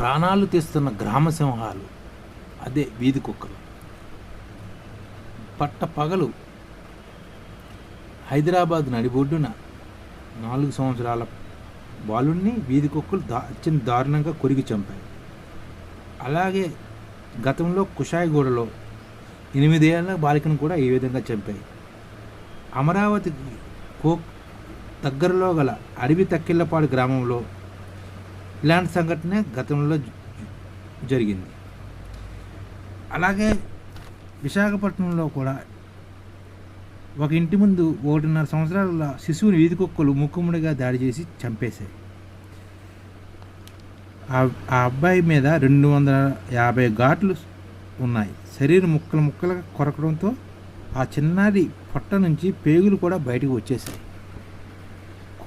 ప్రాణాలు తీస్తున్న గ్రామ సింహాలు అదే వీధి కుక్కలు. పట్ట పగలు హైదరాబాద్ నడిబొడ్డున నాలుగు సంవత్సరాల బాలుణ్ణి వీధి కుక్కలు దా అత్యంత దారుణంగా కొరికి చంపాయి. అలాగే గతంలో కుషాయిగూడలో ఎనిమిదేళ్ళ బాలికను కూడా ఈ విధంగా చంపాయి. అమరావతి కో దగ్గరలో గల అడవి తక్కిళ్ళపాడు గ్రామంలో ఇలాంటి సంఘటన గతంలో జరిగింది. అలాగే విశాఖపట్నంలో కూడా ఒక ఇంటి ముందు ఒకటిన్నర సంవత్సరాల శిశువుని వీధి కుక్కలు ముక్కుముడిగా దాడి చేసి చంపేశాయి. ఆ ఆ అబ్బాయి మీద రెండు వందల యాభై ఘాట్లు ఉన్నాయి. శరీరం ముక్కలు ముక్కలుగా కొరకడంతో ఆ చిన్నారి పొట్ట నుంచి పేగులు కూడా బయటకు వచ్చేసాయి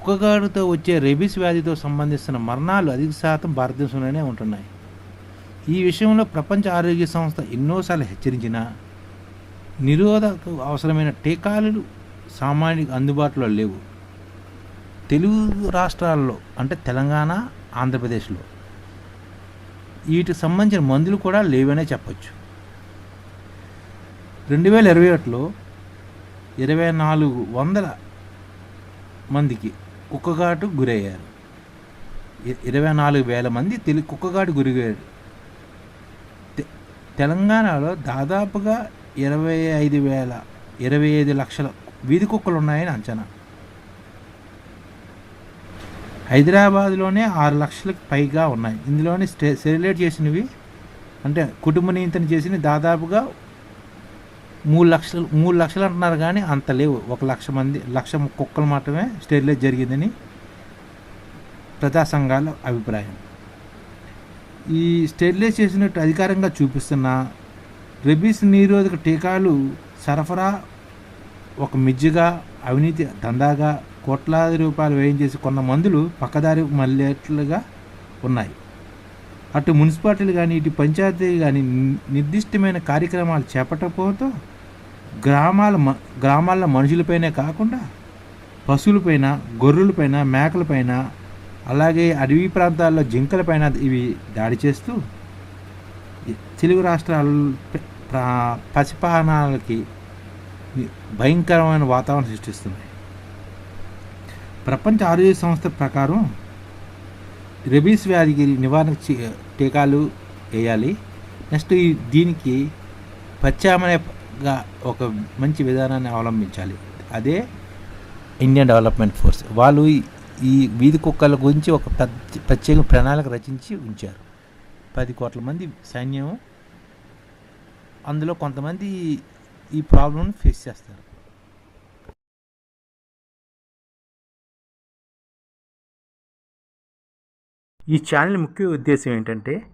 కుక్కగాడుతో వచ్చే రెబీస్ వ్యాధితో సంబంధించిన మరణాలు అధిక శాతం భారతదేశంలోనే ఉంటున్నాయి. ఈ విషయంలో ప్రపంచ ఆరోగ్య సంస్థ ఎన్నోసార్లు హెచ్చరించినా నిరోధక అవసరమైన టీకాలు సామాన్యులకు అందుబాటులో లేవు. తెలుగు రాష్ట్రాల్లో అంటే తెలంగాణ ఆంధ్రప్రదేశ్లో వీటికి సంబంధించిన మందులు కూడా లేవనే చెప్పచ్చు. రెండు వేల ఇరవై ఒకటిలో ఇరవై నాలుగు వందల మందికి కుక్కగాటు గురయ్యారు. ఇ- ఇరవై నాలుగు వేల మంది తెలి కుక్కగాటు గురయ్యారు తె- తెలంగాణలో దాదాపుగా ఇరవై ఐదు వేల ఇరవై ఐదు లక్షల వీధి కుక్కలు ఉన్నాయని అంచనా. హైదరాబాద్లోనే ఆరు లక్షలకు పైగా ఉన్నాయి. ఇందులోనే స్టే సెరిలేట్ చేసినవి అంటే కుటుంబ నియంత్రణ చేసినవి దాదాపుగా మూడు లక్షలు మూడు లక్షలు అంటున్నారు కానీ అంత లేవు. ఒక లక్ష మంది లక్ష కుక్కలు మాత్రమే స్టెరిలైజ్ జరిగిందని ప్రజా సంఘాల అభిప్రాయం. ఈ స్టెరిలైజ్ చేసినట్టు అధికారంగా చూపిస్తున్న రెబీస్ నిరోధక టీకాలు సరఫరా ఒక మిజ్జిగా అవినీతి దందాగా కోట్లాది రూపాయలు వ్యయం చేసి కొన్న మందులు పక్కదారి మళ్ళేట్లుగా ఉన్నాయి. అటు మున్సిపాలిటీలు కానీ ఇటు పంచాయతీ కానీ నిర్దిష్టమైన కార్యక్రమాలు చేపట్టకపోతే గ్రామాల మ గ్రామాల మనుషులపైనే కాకుండా పశువులపైన గొర్రెలపైన మేకలపైన అలాగే అడవి ప్రాంతాల్లో జింకలపైన ఇవి దాడి చేస్తూ తెలుగు రాష్ట్రాల ప- పసిపానాలకి భయంకరమైన వాతావరణం సృష్టిస్తున్నాయి. ప్రపంచ ఆరోగ్య సంస్థ ప్రకారం రెబీస్ వ్యాధికి నివారణ టీకాలు వేయాలి. నెక్స్ట్ దీనికి పచ్చామనే గా ఒక మంచి విధానాన్ని అవలంబించాలి. అదే ఇండియన్ డెవలప్మెంట్ ఫోర్స్. వాళ్ళు ఈ- వీధి కుక్కల గురించి ఒక ప్రత్యేక ప్రణాళిక రచించి ఉంచారు. పది కోట్ల మంది సైన్యం అందులో కొంతమంది ఈ ప్రాబ్లంను ఫేస్ చేస్తారు. ఈ ఛానల్ ముఖ్య ఉద్దేశం ఏంటంటే